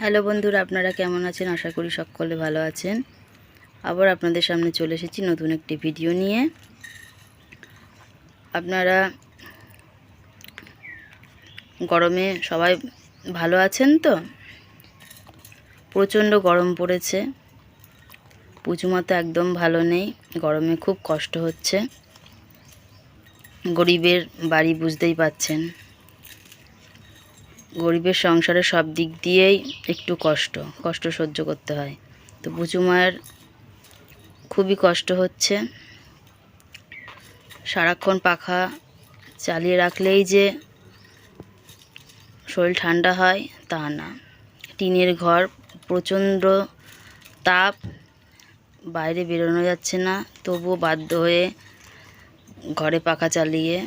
Hello বন্ধুরা, আপনারা কেমন আছেন? আশা করি সকলে ভালো আছেন। আবার আপনাদের সামনে চলে এসেছি নতুন একটি ভিডিও নিয়ে। আপনারা গরমে সবাই ভালো আছেন তো? প্রচণ্ড গরম পড়েছে। পুচুমা তো একদম ভালো নেই। গরমে খুব কষ্ট হচ্ছে। গরিবের বাড়ি বুঝতেই পাচ্ছেন। গরিবের সংসারে সব দিক দিয়েই একটু কষ্ট কষ্ট সহ্য করতে হয়। তো পুচু মায়ের খুবই কষ্ট হচ্ছে। সারাক্ষণ পাখা চালিয়ে রাখলেই যে শরীর ঠান্ডা হয়, তা না। টিনের ঘর প্রচণ্ড তাপ, বাইরে বেরোনো যাচ্ছে না। তবুও বাধ্য হয়ে ঘরে পাখা চালিয়ে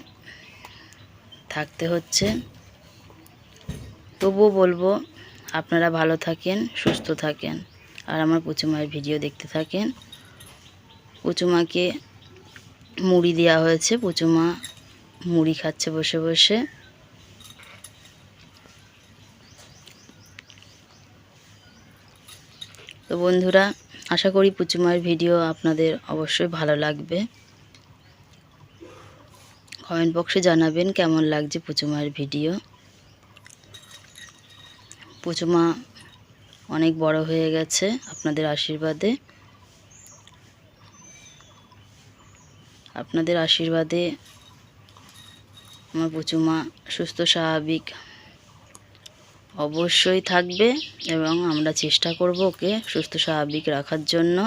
থাকতে হচ্ছে। তবুও বলব, আপনারা ভালো থাকেন, সুস্থ থাকেন, আর আমার পুচুমায়ের ভিডিও দেখতে থাকেন। পুচুমাকে মুড়ি দেওয়া হয়েছে, পুচুমা মুড়ি খাচ্ছে বসে বসে। তো বন্ধুরা, আশা করি পুচুমায়ের ভিডিও আপনাদের অবশ্যই ভালো লাগবে। কমেন্ট বক্সে জানাবেন কেমন লাগছে পুচুমায়ের ভিডিও। পুচুমা অনেক বড় হয়ে গেছে আপনাদের আশীর্বাদে। আপনাদের আশীর্বাদে আমার পুচুমা সুস্থ, স্বাভাবিক অবশ্যই থাকবে এবং আমরা চেষ্টা করব ওকে সুস্থ, স্বাভাবিক রাখার জন্য।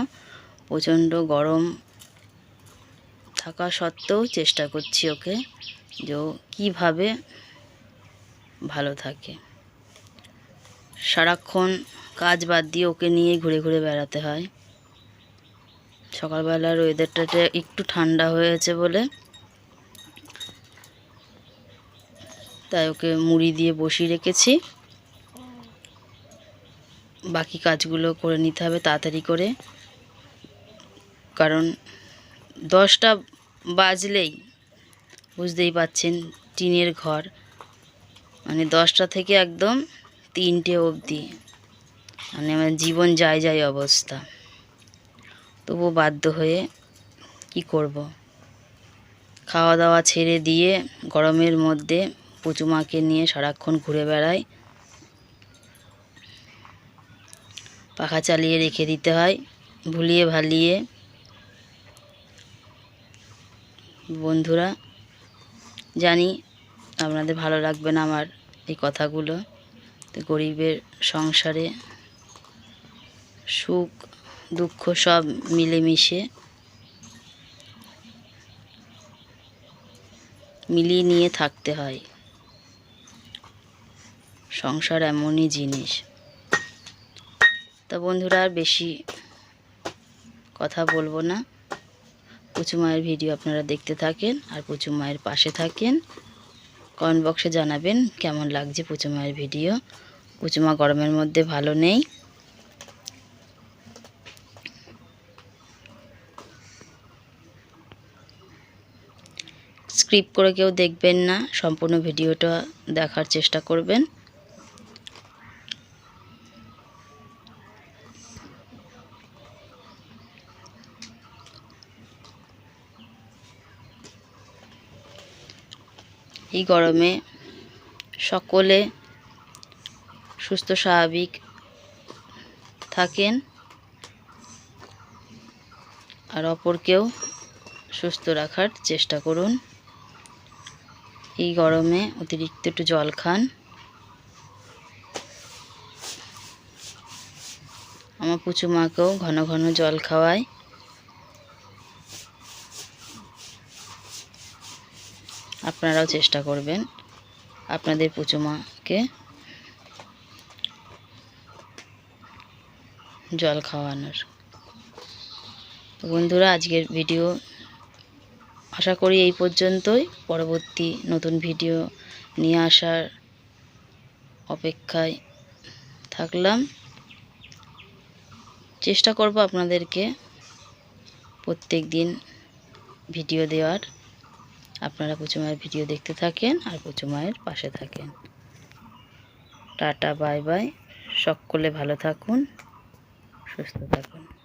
প্রচণ্ড গরম থাকা সত্ত্বেও চেষ্টা করছি ওকে যে কীভাবে ভালো থাকে। সারাক্ষণ কাজ বাদ দিয়ে ওকে নিয়ে ঘুরে ঘুরে বেড়াতে হয়। সকালবেলার ওয়েদারটা একটু ঠান্ডা হয়েছে বলে, তাই ওকে মুড়ি দিয়ে বসিয়ে রেখেছি। বাকি কাজগুলো করে নিতে হবে তাড়াতাড়ি করে। কারণ দশটা বাজলেই বুঝতেই পাচ্ছেন টিনের ঘর। মানে দশটা থেকে একদম তিনটে অবধি। মানে আমার জীবন যায় যায় অবস্থা। তবু বাধ্য হয়ে কি করব। খাওয়া দাওয়া ছেড়ে দিয়ে গরমের মধ্যে পুচুমাকে নিয়ে সারাক্ষণ ঘুরে বেড়াই। পাখা চালিয়ে রেখে দিতে হয়, ভুলিয়ে ভালিয়ে। বন্ধুরা, জানি আপনাদের ভালো লাগবে না আমার এই কথাগুলো। গরিবের সংসারে সুখ, দুঃখ সব মিলেমিশে মিলিয়ে নিয়ে থাকতে হয়। সংসার এমনই জিনিস। তা বন্ধুরা, আর বেশি কথা বলব না। পুচু মায়ের ভিডিও আপনারা দেখতে থাকেন আর পুচু মায়ের পাশে থাকেন। কমেন্ট বক্সে জানাবেন কেমন লাগছে পুচুমার ভিডিও। পুচুমা গরমের মধ্যে ভালো নেই। স্ক্রিপ্ট করে কেউ দেখবেন না, সম্পূর্ণ ভিডিওটা দেখার চেষ্টা করবেন। এই গরমে সকলে সুস্থ, স্বাভাবিক থাকেন আর অপরকেও সুস্থ রাখার চেষ্টা করুন। এই গরমে অতিরিক্ত একটু জল খান। আমার পুচু মাকেও ঘন ঘন জল খাওয়ায়। আপনারাও চেষ্টা করবেন আপনাদের পুচুমাকে জল খাওয়ানোর। বন্ধুরা, আজকের ভিডিও আশা করি এই পর্যন্তই। পরবর্তী নতুন ভিডিও নিয়ে আসার অপেক্ষায় থাকলাম। চেষ্টা করব আপনাদেরকে প্রত্যেক দিন ভিডিও দেওয়ার। আপনারা মায়ের ভিডিও দেখতে থাকেন আর মায়ের পাশে থাকেন। Tata, bye bye. সকলে ভালো থাকুন, সুস্থ থাকুন।